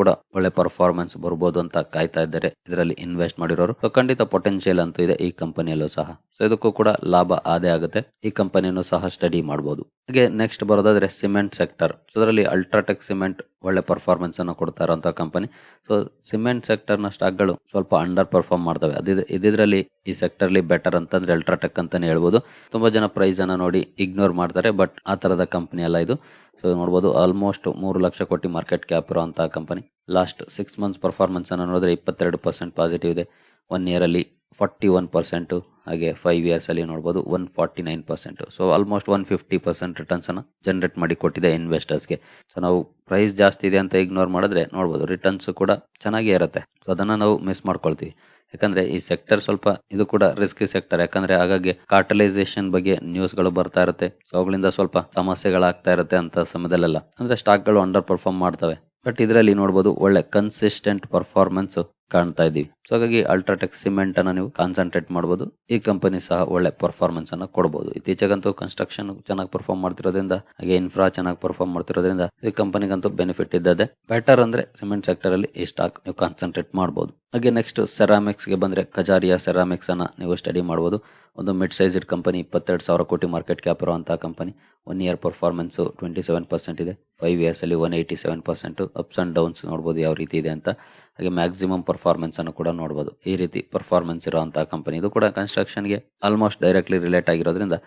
ಕೂಡ ಒಳ್ಳೆ ಪರ್ಫಾರ್ಮೆನ್ಸ್ ಬರ್ಬೋದು ಅಂತ ಕಾಯ್ತಾ ಇದ್ದಾರೆ. ಇದರಲ್ಲಿ ಇನ್ವೆಸ್ಟ್ ಮಾಡಿರೋರು. ಸೊ ಖಂಡಿತ ಪೊಟೆನ್ಶಿಯಲ್ ಅಂತೂ ಇದೆ. ಈ ಕಂಪನಿಯಲ್ಲೂ ಸಹ. ಸೊ ಇದಕ್ಕೂ ಕೂಡ ಲಾಭ ಆದೇ ಆಗುತ್ತೆ. ಈ ಕಂಪನಿಯನ್ನು ಸಹ ಸ್ಟಡಿ ಮಾಡಬಹುದು ಹಾಗೆ ನೆಕ್ಸ್ಟ್ ಬರೋದಾದ್ರೆ ಸಿಮೆಂಟ್ ಸೆಕ್ಟರ್ ಸೊ ಅದರಲ್ಲಿ ಅಲ್ಟ್ರಾಟೆಕ್ ಸಿಮೆಂಟ್ ಒಳ್ಳೆ ಪರ್ಫಾರ್ಮೆನ್ಸ್ ಅನ್ನು ಕೊಡ್ತಾ ಇರುವಂತಹ ಕಂಪನಿ ಸೊ ಸಿಮೆಂಟ್ ಸೆಕ್ಟರ್ನ ಸ್ಟಾಕ್ಗಳು ಸ್ವಲ್ಪ ಅಂಡರ್ ಪರ್ಫಾರ್ಮ್ ಮಾಡ್ತವೆ. ಅದ ಇದ್ರಲ್ಲಿ ಈ ಸೆಕ್ಟರ್ ಅಲ್ಲಿ ಬೆಟರ್ ಅಂತಂದ್ರೆ ಅಲ್ಟ್ರಾಟೆಕ್ ಅಂತಾನೆ ಹೇಳ್ಬೋದು. ತುಂಬಾ ಜನ ಪ್ರೈಸ್ ಅನ್ನ ನೋಡಿ ಇಗ್ನೋರ್ ಮಾಡ್ತಾರೆ ಬಟ್ ಆ ತರದ ಕಂಪನಿ ಅಲ್ಲ ಇದು. ಸೊ ನೋಡ್ಬೋದು ಆಲ್ಮೋಸ್ಟ್ ಮೂರು ಲಕ್ಷ ಕೋಟಿ ಮಾರ್ಕೆಟ್ ಕ್ಯಾಪ್ ಅಂತ company last six months performance ಅನ್ನು ನೋಡಿದ್ರೆ ಇಪ್ಪತ್ತೆರಡು ಪರ್ಸೆಂಟ್ ಪಾಸಿಟಿವ್ ಇದೆ. ಒನ್ ಇಯರಲ್ಲಿ ಫಾರ್ಟಿ ಒನ್ ಪರ್ಸೆಂಟು ಹಾಗೆ ಫೈವ್ ಇಯರ್ಸ್ ಅಲ್ಲಿ ನೋಡಬಹುದು one forty nine percent so almost one fifty percent returns ಅನ್ನ ಜನರೇಟ್ ಮಾಡಿ ಕೊಟ್ಟಿದೆ ಇನ್ವೆಸ್ಟರ್ಸ್ಗೆ ಸೊ ನಾವು ಪ್ರೈಸ್ ಜಾಸ್ತಿ ಇದೆ ಅಂತ ಇಗ್ನೋರ್ ಮಾಡಿದ್ರೆ ನೋಡ್ಬೋದು ರಿಟರ್ನ್ಸ್ ಕೂಡ ಚೆನ್ನಾಗೇ ಇರುತ್ತೆ. ಸೊ ಅದನ್ನ ನಾವು ಮಿಸ್ ಮಾಡ್ಕೊಳ್ತೀವಿ. ಯಾಕಂದ್ರೆ ಈ ಸೆಕ್ಟರ್ ಸ್ವಲ್ಪ ಇದು ಕೂಡ ರಿಸ್ಕ್ ಸೆಕ್ಟರ್ ಯಾಕಂದ್ರೆ ಹಾಗಾಗಿ ಕಾರ್ಟಲೈಸೇಷನ್ ಬಗ್ಗೆ ನ್ಯೂಸ್ಗಳು ಬರ್ತಾ ಇರುತ್ತೆ. ಸೊ ಅವುಗಳಿಂದ ಸ್ವಲ್ಪ ಸಮಸ್ಯೆಗಳಾಗ್ತಾ ಇರುತ್ತೆ ಅಂತ ಸಮಯದಲ್ಲೆಲ್ಲ. ಅಂದ್ರೆ ಸ್ಟಾಕ್ಗಳು ಅಂಡರ್ ಪರ್ಫಾರ್ಮ್ ಮಾಡ್ತವೆ. ಬಟ್ ಇದರಲ್ಲಿ ನೋಡಬಹುದು ಒಳ್ಳೆ ಕನ್ಸಿಸ್ಟೆಂಟ್ ಪರ್ಫಾರ್ಮೆನ್ಸ್ ಕಾಣ್ತಾ ಇದೀವಿ ಸೊ ಹಾಗಾಗಿ ಅಲ್ಟ್ರಾಟೆಕ್ ಸಿಮೆಂಟ್ ಅನ್ನ ನೀವು ಕಾನ್ಸಂಟ್ರೇಟ್ ಮಾಡಬಹುದು ಈ ಕಂಪನಿ ಸಹ ಒಳ್ಳೆ ಪರ್ಫಾರ್ಮೆನ್ಸ್ ಅನ್ನ ಕೊಡಬಹುದು ಇತ್ತೀಚೆಗಂತೂ ಕನ್ಸ್ಟ್ರಕ್ಷನ್ ಚೆನ್ನಾಗಿ ಪರ್ಫಾರ್ಮ್ ಮಾಡ್ತಿರೋದ್ರಿಂದ, ಹಾಗೆ ಇನ್ಫ್ರಾ ಚೆನ್ನಾಗಿ ಪರ್ಫಾರ್ಮ್ ಮಾಡ್ತಿರೋದ್ರಿಂದ ಈ ಕಂಪನಿಗಂತೂ ಬೆನಿಫಿಟ್ ಇದ್ದದೆ ಬೆಟರ್ ಅಂದ್ರೆ ಸಿಮೆಂಟ್ ಸೆಕ್ಟರ್ ಅಲ್ಲಿ ಈ ಸ್ಟಾಕ್ ನೀವು ಕಾನ್ಸಂಟ್ರೇಟ್ ಮಾಡಬಹುದು ಹಾಗೆ ನೆಕ್ಸ್ಟ್ ಸೆರಾಮಿಕ್ಸ್ಗೆ ಬಂದ್ರೆ ಕಜಾರಿಯಾ ಸೆರಾಮಿಕ್ಸ್ ಅನ್ನ ನೀವು ಸ್ಟಡಿ ಮಾಡಬಹುದು ಒಂದು ಮಿಡ್ ಸೈಜ್ ಕಂಪನಿ ಇಪ್ಪತ್ತೆರಡು ಸಾವಿರ ಕೋಟಿ ಮಾರ್ಕೆಟ್ ಕ್ಯಾಪ್ ಇರುವಂತಹ company one year performance twenty seven percent ಇದೆ. ಫೈವ್ ಇಯರ್ಸ್ ಅಲ್ಲಿ one eighty seven percent ups and downs ನೋಡ್ಬೋದು ಯಾವ ರೀತಿ ಇದೆ ಅಂತ. ಹಾಗೆ ಮ್ಯಾಕ್ಸಿಮಮ್ ಪರ್ಫಾರ್ಮೆನ್ಸ್ ಅನ್ನು ಕೂಡ ನೋಡ್ಬೋದು. ಈ ರೀತಿ ಪರ್ಫಾರ್ಮೆನ್ಸ್ ಇರುವಂತಹ ಕಂಪನಿ ಇದು ಕೂಡ ಕನ್ಸ್ಟ್ರಕ್ಷನ್ಗೆ ಆಲ್ಮೋಸ್ಟ್ ಡೈರೆಕ್ಟ್ಲಿ ರಿಲೇಟ್ ಆಗಿರೋದ್ರಿಂದ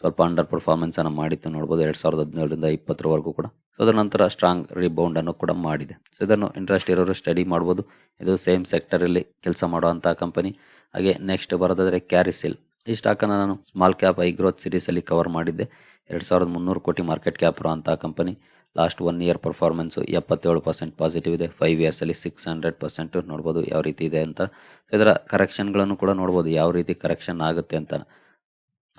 ಸ್ವಲ್ಪ ಅಂಡರ್ ಪರ್ಫಾರ್ಮೆನ್ಸ್ ಅನ್ನು ಮಾಡಿತ್ತು ನೋಡ್ಬೋದು. ಎರಡ್ ಸಾವಿರದ ಹದಿನೇಳರಿಂದ ಇಪ್ಪತ್ತರವರೆಗೂ ಕೂಡ. ಸೊ ಅದರ ನಂತರ ಸ್ಟ್ರಾಂಗ್ ರಿಬೌಂಡ್ ಅನ್ನು ಕೂಡ ಮಾಡಿದೆ. ಸೊ ಇದನ್ನು ಇಂಟ್ರೆಸ್ಟ್ ಇರೋರು ಸ್ಟಡಿ ಮಾಡ್ಬೋದು. ಇದು ಸೇಮ್ ಸೆಕ್ಟರಲ್ಲಿ ಕೆಲಸ ಮಾಡುವಂತಹ ಕಂಪನಿ ಹಾಗೆ ನೆಕ್ಸ್ಟ್ ಬರೋದಾದ್ರೆ ಕ್ಯಾರಿಸಿಲ್ ಈ ಸ್ಟಾಕನ್ನು ನಾನು. Small cap high growth series ಅಲ್ಲಿ ಕವರ್ ಮಾಡಿದ್ದೆ. ಎರಡು ಸಾವಿರದ ಮುನ್ನೂರು ಕೋಟಿ ಮಾರ್ಕೆಟ್ ಕ್ಯಾಪ್ ಅಂತ company last one year performance ಎಪ್ಪತ್ತೇಳು ಪರ್ಸೆಂಟ್ ಪಾಸಿಟಿವ್ ಇದೆ. ಫೈವ್ ಇಯರ್ಸ್ ಅಲ್ಲಿ ಸಿಕ್ಸ್ ಹಂಡ್ರೆಡ್ ಪರ್ಸೆಂಟ್ ನೋಡ್ಬೋದು ಯಾವ ರೀತಿ ಇದೆ ಅಂತ. ಇದರ ಕರೆಕ್ಷನ್ಗಳನ್ನು ಕೂಡ ನೋಡ್ಬೋದು ಯಾವ ರೀತಿ ಕರೆಕ್ಷನ್ ಆಗುತ್ತೆ ಅಂತ.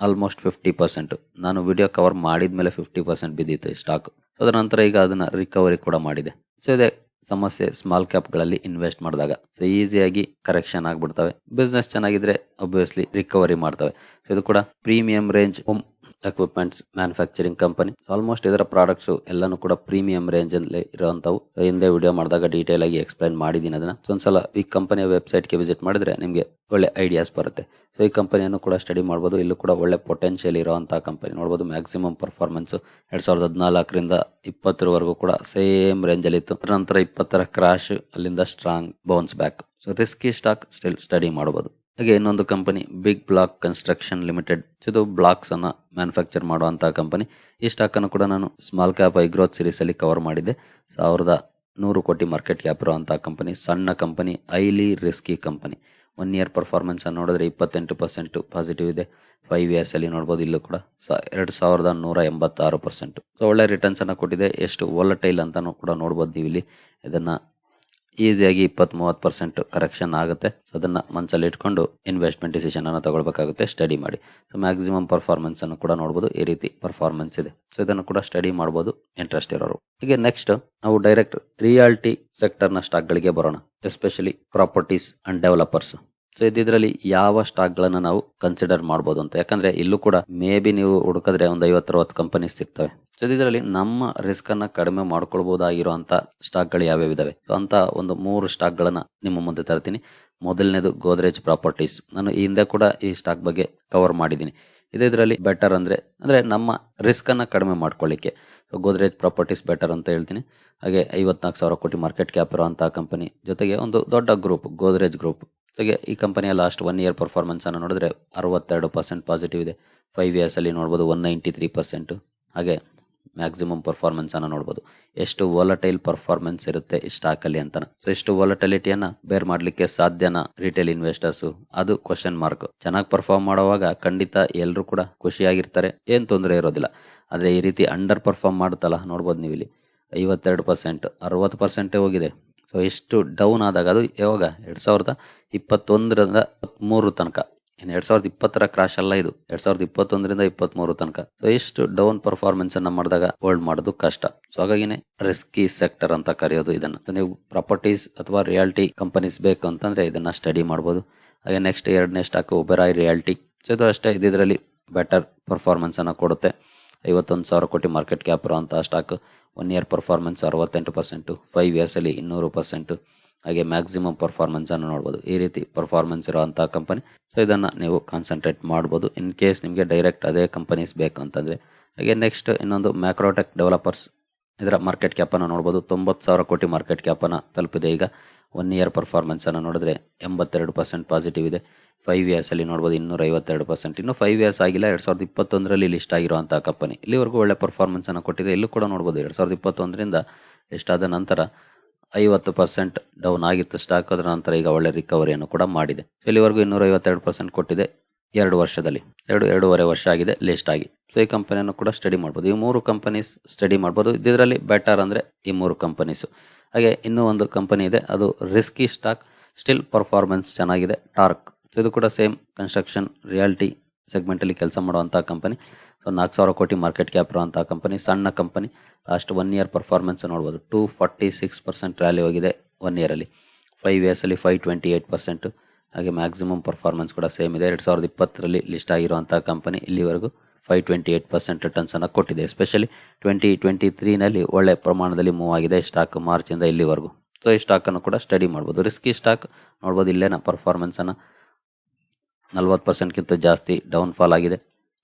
ಆಲ್ಮೋಸ್ಟ್ ಫಿಫ್ಟಿ ಪರ್ಸೆಂಟ್ ನಾನು ವಿಡಿಯೋ ಕವರ್ ಮಾಡಿದ ಮೇಲೆ ಫಿಫ್ಟಿ ಪರ್ಸೆಂಟ್ ಬಿದ್ದಿತ್ತು ಸ್ಟಾಕ್ ಅದರ ನಂತರ ಈಗ ಅದನ್ನ ರಿಕವರಿ ಕೂಡ ಮಾಡಿದೆ. ಸೊ ಇದೆ ಸಮಸ್ಯೆ ಸ್ಮಾಲ್ ಕ್ಯಾಪ್ಗಳಲ್ಲಿ ಇನ್ವೆಸ್ಟ್ ಮಾಡಿದಾಗ ಸೊ ಈಸಿಯಾಗಿ ಕರೆಕ್ಷನ್ ಆಗಿಬಿಡ್ತವೆ. ಬಿಸ್ನೆಸ್ ಚೆನ್ನಾಗಿದ್ರೆ ಒಬ್ವಿಯಸ್ಲಿ ರಿಕವರಿ ಮಾಡ್ತವೆ. ಸೊ ಇದು ಕೂಡ premium range home equipments manufacturing company almost ಇದರ ಪ್ರಾಡಕ್ಟ್ಸ್ ಎಲ್ಲಾನು ಕೂಡ ಪ್ರೀಮಿಯಂ ರೇಂಜ್ ಅಲ್ಲಿ ಇರುವಂತವು ಹಿಂದೆ ವಿಡಿಯೋ ಮಾಡಿದಾಗ ಡೀಟೇಲ್ ಆಗಿ ಎಕ್ಸ್ಪ್ಲೈನ್ ಮಾಡಿದ್ದೀನಿ ಅದನ್ನ. ಒಂದ್ಸಲ ಈ ಕಂಪನಿಯ ವೆಬ್ಸೈಟ್ಗೆ ವಿಸಿಟ್ ಮಾಡಿದ್ರೆ ನಿಮಗೆ ಒಳ್ಳೆ ಐಡಿಯಾಸ್ ಬರುತ್ತೆ. ಸೊ ಈ ಕಂಪನಿಯನ್ನು ಕೂಡ ಸ್ಟಡಿ ಮಾಡಬಹುದು ಇಲ್ಲೂ ಕೂಡ ಒಳ್ಳೆ ಪೊಟೆನ್ಷಿಯಲ್ ಇರುವಂತಹ ಕಂಪನಿ ನೋಡಬಹುದು ಮ್ಯಾಕ್ಸಿಮಮ್ ಪರ್ಫಾರ್ಮೆನ್ಸ್ ಎರಡ್ ಸಾವಿರದ ಹದಿನಾಲ್ಕರಿಂದ ಇಪ್ಪತ್ತರವರೆಗೂ ಕೂಡ ಸೇಮ್ ರೇಂಜ್ ಅಲ್ಲಿ ಇತ್ತು. ನಂತರ ಇಪ್ಪತ್ತರ ಕ್ರಾಶ್ ಅಲ್ಲಿಂದ strong bounce back so risky stock still study ಮಾಡಬಹುದು ಹಾಗೆ ಇನ್ನೊಂದು company big block construction limited ಇದು ಬ್ಲಾಕ್ಸ್ ಅನ್ನ ಮ್ಯಾನುಫ್ಯಾಕ್ಚರ್ ಮಾಡುವಂತಹ ಕಂಪನಿ. ಈ ಸ್ಟಾಕ್ ಅನ್ನು ಕೂಡ ನಾನು small cap high growth series ಅಲ್ಲಿ ಕವರ್ ಮಾಡಿದ್ದೆ. ಸಾವಿರದ ನೂರು ಕೋಟಿ ಮಾರ್ಕೆಟ್ ಕ್ಯಾಪ್ ಇರುವಂತಹ ಕಂಪನಿ, ಸಣ್ಣ company highly risky company. One year performance ಅನ್ನು ನೋಡಿದ್ರೆ ಇಪ್ಪತ್ತೆಂಟು ಪರ್ಸೆಂಟ್ ಪಾಸಿಟಿವ್ ಇದೆ. ಫೈವ್ ಇಯರ್ಸ್ ಅಲ್ಲಿ ನೋಡಬಹುದು ಇಲ್ಲೂ ಕೂಡ. ಎರಡು ಸಾವಿರದ ನೂರ ಎಂಬತ್ತಾರು ಪರ್ಸೆಂಟ್ ಸೊ ಒಳ್ಳೆ ರಿಟರ್ನ್ಸ್ ಅನ್ನ ಕೊಟ್ಟಿದೆ. ಎಷ್ಟು ವೊಲಟೈಲ್ ಅಂತಾನು ಕೂಡ ನೋಡಬಹುದು ನೀವು ಇಲ್ಲಿ. ಇದನ್ನ ಈಸಿಯಾಗಿ ಇಪ್ಪತ್ತ್ ಮೂವತ್ತು ಪರ್ಸೆಂಟ್ ಕರೆಕ್ಷನ್ ಆಗುತ್ತೆ. ಸೊ ಅದನ್ನ ಮನಸ್ಸಲ್ಲಿ ಇಟ್ಕೊಂಡು ಇನ್ವೆಸ್ಟ್ಮೆಂಟ್ ಡಿಸಿಷನ್ ಅನ್ನು ತಗೊಳ್ಬೇಕಾಗುತ್ತೆ. ಸ್ಟಡಿ ಮಾಡಿ. ಸೊ ಮ್ಯಾಕ್ಸಿಮಮ್ ಪರ್ಫಾರ್ಮೆನ್ಸನ್ನು ಕೂಡ ನೋಡ್ಬೋದು. ಈ ರೀತಿ ಪರ್ಫಾರ್ಮೆನ್ಸ್ ಇದೆ. ಸೊ ಇದನ್ನು ಕೂಡ ಸ್ಟಡಿ ಮಾಡ್ಬೋದು. ಇಂಟ್ರೆಸ್ಟ್ ಇರೋರು. ಹೀಗೆ ನೆಕ್ಸ್ಟ್ ನಾವು ಡೈರೆಕ್ಟ್ ರಿಯಾಲ್ಟಿ ಸೆಕ್ಟರ್ನ ಸ್ಟಾಕ್ಗಳಿಗೆ ಸ್ಟಾಕ್ ಗಳಿಗೆ ಬರೋಣ. Especially properties and developers so ಇದ್ರಲ್ಲಿ ಯಾವ ಸ್ಟಾಕ್ ಗಳನ್ನ ನಾವು ಕನ್ಸಿಡರ್ ಮಾಡಬಹುದು ಅಂತ. ಯಾಕಂದ್ರೆ ಇಲ್ಲೂ ಕೂಡ ಮೇ ಬಿ ನೀವು ಹುಡುಕಿದ್ರೆ ಒಂದು ಐವತ್ತರವತ್ತು ಕಂಪನೀಸ್ ಸಿಗ್ತವೆ. ಸೊ ಇದರಲ್ಲಿ ನಮ್ಮ ರಿಸ್ಕ್ ಅನ್ನ ಕಡಿಮೆ ಮಾಡ್ಕೊಳ್ಬಹುದಾಗಿರುವಂತ ಸ್ಟಾಕ್ಗಳು ಯಾವ್ಯಾವ ಇದಾವೆ? ಅಂತ ಒಂದು ಮೂರು ಸ್ಟಾಕ್ ಗಳನ್ನ ನಿಮ್ಮ ಮುಂದೆ ತರ್ತೀನಿ. ಮೊದಲನೇದು ಗೋದ್ರೇಜ್ ಪ್ರಾಪರ್ಟೀಸ್. ನಾನು ಈ ಹಿಂದೆ ಕೂಡ ಈ ಸ್ಟಾಕ್ ಬಗ್ಗೆ ಕವರ್ ಮಾಡಿದ್ದೀನಿ. ಇದರಲ್ಲಿ ಬೆಟರ್ ಅಂದ್ರೆ ಅಂದ್ರೆ ನಮ್ಮ ರಿಸ್ಕ್ ಅನ್ನ ಕಡಿಮೆ ಮಾಡ್ಕೊಳ್ಳಿಕ್ಕೆ. ಗೋದ್ರೇಜ್ ಪ್ರಾಪರ್ಟೀಸ್ ಬೆಟರ್ ಅಂತ ಹೇಳ್ತೀನಿ. ಹಾಗೆ ಐವತ್ನಾಲ್ಕು ಸಾವಿರ ಕೋಟಿ ಮಾರ್ಕೆಟ್ ಕ್ಯಾಪ್ ಇರುವಂತಹ ಕಂಪನಿ ಜೊತೆಗೆ ಒಂದು ದೊಡ್ಡ ಗ್ರೂಪ್ ಗೋದ್ರೇಜ್ ಗ್ರೂಪ್ ಜೊತೆಗೆ ಈ ಕಂಪನಿಯ ಲಾಸ್ಟ್ ಒನ್ ಇಯರ್ ಪರ್ಫಾರ್ಮೆನ್ಸನ್ನು ನೋಡಿದ್ರೆ ಅರವತ್ತೆರಡು ಪರ್ಸೆಂಟ್ ಪಾಸಿಟಿವ್ ಇದೆ. ಫೈವ್ ಇಯರ್ಸಲ್ಲಿ ನೋಡ್ಬೋದು ಒನ್ ನೈಂಟಿ ತ್ರೀ ಪರ್ಸೆಂಟು ಹಾಗೆ ಮ್ಯಾಕ್ಸಿಮಮ್ ಪರ್ಫಾರ್ಮೆನ್ಸನ್ನು ನೋಡ್ಬೋದು. ಎಷ್ಟು ವಾಲಟೈಲ್ ಪರ್ಫಾರ್ಮೆನ್ಸ್ ಇರುತ್ತೆ ಈ ಸ್ಟಾಕಲ್ಲಿ ಅಂತ. ಎಷ್ಟು ವಾಲಟಿಲಿಟಿಯನ್ನು ಬೇರ್ ಮಾಡಲಿಕ್ಕೆ ಸಾಧ್ಯನ ರಿಟೇಲ್ ಇನ್ವೆಸ್ಟರ್ಸು ಅದು ಕ್ವಶನ್ ಮಾರ್ಕ್ ಚೆನ್ನಾಗಿ ಪರ್ಫಾರ್ಮ್ ಮಾಡುವಾಗ ಖಂಡಿತ ಎಲ್ಲರೂ ಕೂಡ ಖುಷಿಯಾಗಿರ್ತಾರೆ. ಏನು ತೊಂದರೆ ಇರೋದಿಲ್ಲ. ಆದರೆ ಈ ರೀತಿ ಅಂಡರ್ ಪರ್ಫಾರ್ಮ್ ಮಾಡುತ್ತಲ್ಲ, ನೋಡ್ಬೋದು ನೀವು ಇಲ್ಲಿ ಐವತ್ತೆರಡು ಪರ್ಸೆಂಟ್ ಅರವತ್ತು ಪರ್ಸೆಂಟೇ ಹೋಗಿದೆ. ಸೊ ಎಷ್ಟು ಡೌನ್ ಆದಾಗ ಅದು ಯಾವಾಗ? ಎರಡು ಸಾವಿರದ ಇಪ್ಪತ್ತೊಂದರಿಂದ ಮೂರು ತನಕ. ಇನ್ನು ಎರಡು ಸಾವಿರದ ಇಪ್ಪತ್ತರ ಕ್ರಾಶ್ ಅಲ್ಲ ಇದು. ಎರಡು ಸಾವಿರದ ಇಪ್ಪತ್ತೊಂದರಿಂದ ಇಪ್ಪತ್ತ್ಮೂರು ತನಕ. ಸೊ ಎಷ್ಟು ಡೌನ್ ಪರ್ಫಾರ್ಮೆನ್ಸ್ ಅನ್ನು ಮಾಡಿದಾಗ ಹೋಲ್ಡ್ ಮಾಡೋದು ಕಷ್ಟ. ಸೊ ಹಾಗಾಗಿನೇ ರಿಸ್ಕಿ ಸೆಕ್ಟರ್ ಅಂತ ಕರೆಯೋದು ಇದನ್ನ. ನೀವು ಪ್ರಾಪರ್ಟೀಸ್ ಅಥವಾ ರಿಯಾಲಿಟಿ ಕಂಪನೀಸ್ ಬೇಕು ಅಂತಂದ್ರೆ ಇದನ್ನ ಸ್ಟಡಿ ಮಾಡಬಹುದು ಹಾಗೆ ನೆಕ್ಸ್ಟ್ ಎರಡನೇ ಸ್ಟಾಕ್ ಒಬೆರಾಯ್ ರಿಯಾಲಿಟಿ ಸೊ ಇದು ಅಷ್ಟೇ. ಇದರಲ್ಲಿ ಬೆಟರ್ ಪರ್ಫಾರ್ಮೆನ್ಸನ್ನು ಕೊಡುತ್ತೆ. ಐವತ್ತೊಂದು ಸಾವಿರ ಕೋಟಿ ಮಾರ್ಕೆಟ್ ಕ್ಯಾಪ್ ಅಂತ ಸ್ಟಾಕ್ ಒನ್ ಇಯರ್ ಪರ್ಫಾರ್ಮೆನ್ಸ್ ಅರವತ್ತೆಂಟು ಪರ್ಸೆಂಟು ಫೈವ್ ಇಯರ್ಸಲ್ಲಿ ಇನ್ನೂರು ಪರ್ಸೆಂಟು ಹಾಗೆ ಮ್ಯಾಕ್ಸಿಮಮ್ ಪರ್ಫಾರ್ಮೆನ್ಸನ್ನು ನೋಡ್ಬೋದು. ಈ ರೀತಿ ಪರ್ಫಾರ್ಮೆನ್ಸ್ ಇರೋವಂಥ ಕಂಪನಿ ಸೊ ಇದನ್ನು ನೀವು ಕಾನ್ಸಂಟ್ರೇಟ್ ಮಾಡ್ಬೋದು. ಇನ್ ಕೇಸ್ ನಿಮಗೆ ಡೈರೆಕ್ಟ್ ಅದೇ ಕಂಪನೀಸ್ ಬೇಕು ಅಂತಂದರೆ ಹಾಗೆ ನೆಕ್ಸ್ಟ್ ಇನ್ನೊಂದು ಮ್ಯಾಕ್ರೋಟೆಕ್ ಡೆವಲಪರ್ಸ್ ಇದರ ಮಾರ್ಕೆಟ್ ಕ್ಯಾಪನ್ನು ನೋಡ್ಬೋದು. ತೊಂಬತ್ತು ಸಾವಿರ ಕೋಟಿ ಮಾರ್ಕೆಟ್ ಕ್ಯಾಪನ್ನು ತಲುಪಿದೆ. ಈಗ ಒನ್ ಇಯರ್ ಪರ್ಫಾರ್ಮೆನ್ಸನ್ನು ನೋಡಿದ್ರೆ ಎಂಬತ್ತೆರಡು ಪರ್ಸೆಂಟ್ ಪಾಸಿಟಿವ್ ಇದೆ. ಫೈವ್ ಇಯರ್ಸಲ್ಲಿ ನೋಡ್ಬೋದು ಇನ್ನೂರ ಐವತ್ತೆರಡು ಪರ್ಸೆಂಟ್ ಇನ್ನು ಫೈವ್ ಇಯರ್ಸ್ ಆಗಿಲ್ಲ, ಎರಡು ಸಾವಿರದ ಇಪ್ಪತ್ತೊಂದರಲ್ಲಿ ಲಿಸ್ಟ್ ಆಗಿರುವಂಥ ಕಂಪನಿ ಇಲ್ಲಿವರೆಗೂ ಒಳ್ಳೆ ಪರ್ಫಾರ್ಮೆನ್ಸನ್ನು ಕೊಟ್ಟಿದೆ. ಇಲ್ಲೂ ಕೂಡ ನೋಡ್ಬೋದು ಎರಡು ಸಾವಿರದ ಇಪ್ಪತ್ತೊಂದರಿಂದ ಎಷ್ಟಾದ ನಂತರ ಐವತ್ತು ಪರ್ಸೆಂಟ್ ಡೌನ್ ಆಗಿತ್ತು. ಸ್ಟಾಕ್ ಅದರ ನಂತರ ಈಗ ಒಳ್ಳೆ ರಿಕವರಿಯನ್ನು ಕೂಡ ಮಾಡಿದೆ. ಇಲ್ಲಿವರೆಗೂ ಇನ್ನೂರ ಐವತ್ತೆರಡು ಪರ್ಸೆಂಟ್ ಕೊಟ್ಟಿದೆ. ಎರಡು ವರ್ಷದಲ್ಲಿ, ಎರಡು, ಎರಡೂವರೆ ವರ್ಷ ಆಗಿದೆ ಲಿಸ್ಟ್ ಆಗಿ. ಸೊ ಈ ಕಂಪನಿಯನ್ನು ಕೂಡ ಸ್ಟಡಿ ಮಾಡ್ಬೋದು. ಈ ಮೂರು ಕಂಪನೀಸ್ ಸ್ಟಡಿ ಮಾಡ್ಬೋದು. ಇದರಲ್ಲಿ ಬೆಟರ್ ಅಂದರೆ ಈ ಮೂರು ಕಂಪನೀಸು ಹಾಗೆ ಇನ್ನೂ ಒಂದು ಕಂಪನಿ ಇದೆ, ಅದು ರಿಸ್ಕಿ ಸ್ಟಾಕ್ ಸ್ಟಿಲ್ ಪರ್ಫಾರ್ಮೆನ್ಸ್ ಚೆನ್ನಾಗಿದೆ ಟಾರ್ಕ್ ಸೊ ಇದು ಕೂಡ ಸೇಮ್ ಕನ್ಸ್ಟ್ರಕ್ಷನ್ ರಿಯಾಲಿಟಿ ಸೆಗ್ಮೆಂಟಲ್ಲಿ ಕೆಲಸ ಮಾಡುವಂಥ ಕಂಪನಿ ಸೊ ನಾಲ್ಕು ಸಾವಿರ ಕೋಟಿ ಮಾರ್ಕೆಟ್ ಕ್ಯಾಪ್ ಇರುವಂಥ ಕಂಪನಿ ಸಣ್ಣ company last one year performance ನೋಡ್ಬೋದು. Two forty six percent rally ಹೋಗಿದೆ ಒನ್ ಇಯರಲ್ಲಿ ಫೈವ್ ಇಯರ್ಸಲ್ಲಿ ಫೈವ್ ಟ್ವೆಂಟಿ ಏಯ್ಟ್ ಪರ್ಸೆಂಟು ಹಾಗೆ ಮ್ಯಾಕ್ಸಿಮಮ್ ಪರ್ಫಾರ್ಮೆನ್ಸ್ ಕೂಡ ಸೇಮ್ ಇದೆ. ಎರಡು ಸಾವಿರದ ಇಪ್ಪತ್ತರಲ್ಲಿ ಲಿಸ್ಟ್ ಆಗಿರುವಂಥ ಕಂಪನಿ ಇಲ್ಲಿವರೆಗೂ ಫೈವ್ ಟ್ವೆಂಟಿ ಏಟ್ ಪರ್ಸೆಂಟ್ ರಿಟರ್ನ್ಸನ್ನು ಕೊಟ್ಟಿದೆ. ಎಸ್ಪೆಷಲಿ ಟ್ವೆಂಟಿ ಟ್ವೆಂಟಿ ತ್ರೀನಲ್ಲಿ ಒಳ್ಳೆ ಪ್ರಮಾಣದಲ್ಲಿ ಮೂವ್ ಆಗಿದೆ ಸ್ಟಾಕ್ ಮಾರ್ಚಿಂದ ಇಲ್ಲಿವರೆಗೂ. ಸೊ ಈ ಸ್ಟಾಕನ್ನು ಕೂಡ ಸ್ಟಡಿ ಮಾಡ್ಬೋದು. ರಿಸ್ಕಿ ಸ್ಟಾಕ್ ನೋಡ್ಬೋದು ಇಲ್ಲೇನ ಪರ್ಫಾರ್ಮೆನ್ಸನ್ನು ನಲ್ವತ್ತು ಪರ್ಸೆಂಟ್ಗಿಂತ ಜಾಸ್ತಿ ಡೌನ್ ಫಾಲ್ ಆಗಿದೆ.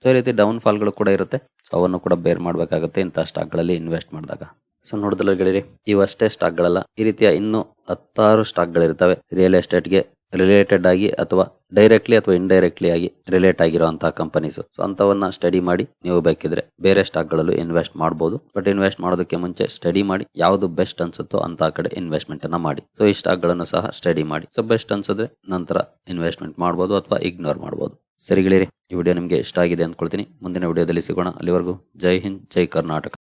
ಸೊ ಈ ರೀತಿ ಡೌನ್ ಫಾಲ್ಗಳು ಕೂಡ ಇರುತ್ತೆ. ಸೊ ಅವನ್ನು ಕೂಡ ಬೇರ್ ಮಾಡಬೇಕಾಗುತ್ತೆ ಇಂಥ ಸ್ಟಾಕ್ಗಳಲ್ಲಿ ಇನ್ವೆಸ್ಟ್ ಮಾಡಿದಾಗ. ಸೊ ನೋಡಿದ್ರೆ ಗೆಳೆಯರಿ ಇವಷ್ಟೇ ಸ್ಟಾಕ್ಗಳಲ್ಲ ಈ ರೀತಿಯ ಇನ್ನೂ ಹತ್ತಾರು ಸ್ಟಾಕ್ಗಳಿರ್ತವೆ ರಿಯಲ್ ಎಸ್ಟೇಟ್ಗೆ ರಿಲೇಟೆಡ್ ಆಗಿ ಅಥವಾ ಡೈರೆಕ್ಟ್ಲಿ ಅಥವಾ ಇಂಡೈರೆಕ್ಟ್ಲಿ ಆಗಿ ರಿಲೇಟ್ ಆಗಿರುವಂತಹ ಕಂಪನೀಸ್ ಸೊ ಅಂತವನ್ನ ಸ್ಟಡಿ ಮಾಡಿ ನೀವು ಬೇಕಿದ್ರೆ ಬೇರೆ ಸ್ಟಾಕ್ ಸ್ಟಾಕ್ಗಳಲ್ಲೂ ಇನ್ವೆಸ್ಟ್ ಮಾಡಬಹುದು ಬಟ್ ಇನ್ವೆಸ್ಟ್ ಮಾಡೋದಕ್ಕೆ ಮುಂಚೆ ಸ್ಟಡಿ ಮಾಡಿ ಯಾವುದು ಬೆಸ್ಟ್ ಅನ್ಸುತ್ತೋ ಅಂತ ಕಡೆ ಇನ್ವೆಸ್ಟ್ಮೆಂಟ್ ಅನ್ನ ಮಾಡಿ. ಸೊ ಈ ಸ್ಟಾಕ್ಗಳನ್ನು ಸಹ ಸ್ಟಡಿ ಮಾಡಿ. ಸೊ ಬೆಸ್ಟ್ ಅನ್ಸಿದ್ರೆ ನಂತರ ಇನ್ವೆಸ್ಟ್ಮೆಂಟ್ ಮಾಡಬಹುದು ಅಥವಾ ಇಗ್ನೋರ್ ಮಾಡಬಹುದು ಸರಿಗಳಿರಿ ಈ ವಿಡಿಯೋ ನಿಮಗೆ ಇಷ್ಟ ಆಗಿದೆ ಅಂದ್ಕೊಳ್ತೀನಿ. ಮುಂದಿನ ವಿಡಿಯೋದಲ್ಲಿ ಸಿಗೋಣ. ಅಲ್ಲಿವರೆಗೂ ಜೈ ಹಿಂದ್, ಜೈ ಕರ್ನಾಟಕ.